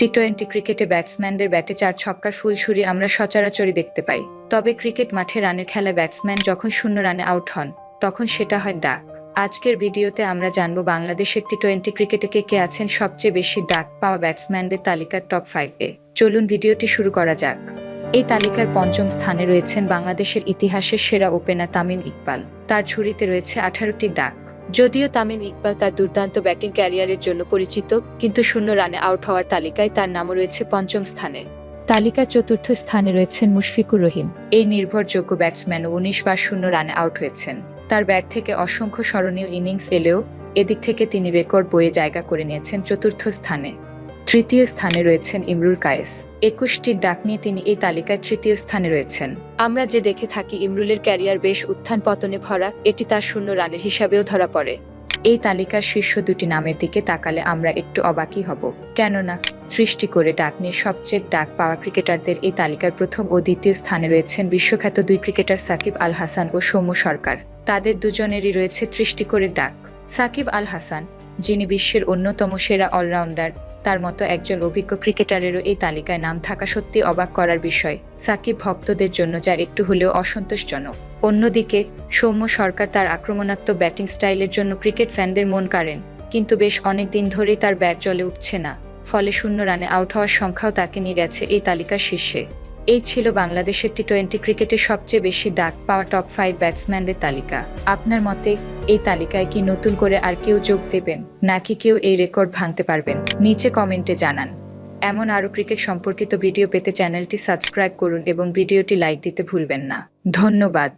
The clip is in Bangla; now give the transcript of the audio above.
টি টোয়েন্টি ক্রিকেটে ব্যাটসম্যানদের ব্যাটে চার ছক্কার ফুলছুরি আমরা সচরাচরই দেখতে পাই। তবে ক্রিকেট মাঠে রানের খেলা ব্যাটসম্যান যখন শূন্য রানে আউট হন, তখন সেটা হয় ডাক। আজকের ভিডিওতে আমরা জানব বাংলাদেশের টি টোয়েন্টি ক্রিকেটে কে কে আছেন সবচেয়ে বেশি ডাক পাওয়া ব্যাটসম্যানদের তালিকার টপ ফাইভে চলুন ভিডিওটি শুরু করা যাক। এই তালিকার পঞ্চম স্থানে রয়েছেন বাংলাদেশের ইতিহাসের সেরা ওপেনার তামিম ইকবাল। তার ঝুড়িতে রয়েছে আঠারোটি ডাক। যদিও তামিম ইকবাল তার দুর্দান্ত ব্যাটিং ক্যারিয়ারের জন্য পরিচিত, কিন্তু শূন্য রানে আউট হওয়ার তালিকায় তার নামও রয়েছে পঞ্চম স্থানে। তালিকার চতুর্থ স্থানে রয়েছেন মুশফিকুর রহিম। এই নির্ভরযোগ্য ব্যাটসম্যান উনিশ বার শূন্য রানে আউট হয়েছেন। তার ব্যাট থেকে অসংখ্য স্মরণীয় ইনিংস এলেও এদিক থেকে তিনি রেকর্ড বইয়ে জায়গা করে নিয়েছেন চতুর্থ স্থানে। তৃতীয় স্থানে রয়েছেন ইমরুল কায়েস। একুশটি ডাক নিয়ে তিনি এই তালিকায় তৃতীয় স্থানে রয়েছেন। আমরা যে দেখে থাকি ইমরুলের ক্যারিয়ার বেশ উত্থান পতনে ভরা, এটি তার শূন্য রানের হিসাবেও ধরা পড়ে। এই তালিকার শীর্ষ দুটি নামের দিকে তাকালে আমরা একটু অবাকই হব। কেননা সৃষ্টি করে ডাক নিয়ে সবচেয়ে ডাক পাওয়া ক্রিকেটারদের এই তালিকার প্রথম ও দ্বিতীয় স্থানে রয়েছেন বিশ্বখ্যাত দুই ক্রিকেটার সাকিব আল হাসান ও সৌম্য সরকার। তাদের দুজনেরই রয়েছে সৃষ্টি করে ডাক। সাকিব আল হাসান, যিনি বিশ্বের অন্যতম সেরা অলরাউন্ডার তার মতো একজন অভিজ্ঞ ক্রিকেটারেরও এই তালিকায় নাম থাকা সত্যি অবাক করার বিষয়। সাকিব ভক্তদের জন্য যা একটু হলেও অসন্তোষজনক। অন্যদিকে, সৌম্য সরকার তার আক্রমণাত্মক ব্যাটিং স্টাইলের জন্য ক্রিকেট ফ্যানদের মন কাড়েন, কিন্তু বেশ অনেক দিন ধরেই তার ব্যাট জলে উঠছে না। ফলে শূন্য রানে আউট হওয়ার সংখ্যাও তাকে নিয়ে গেছে এই তালিকার শীর্ষে। এই ছিল বাংলাদেশের টি টোয়েন্টি ক্রিকেটে সবচেয়ে বেশি ডাক পাওয়া টপ ফাইভ ব্যাটসম্যানদের তালিকা। আপনার মতে এই তালিকায় কি নতুন করে আর কেউ যোগ দেবেন, নাকি কেউ এই রেকর্ড ভাঙতে পারবেন? নিচে কমেন্টে জানান। এমন আরও ক্রিকেট সম্পর্কিত ভিডিও পেতে চ্যানেলটি সাবস্ক্রাইব করুন এবং ভিডিওটি লাইক দিতে ভুলবেন না। ধন্যবাদ।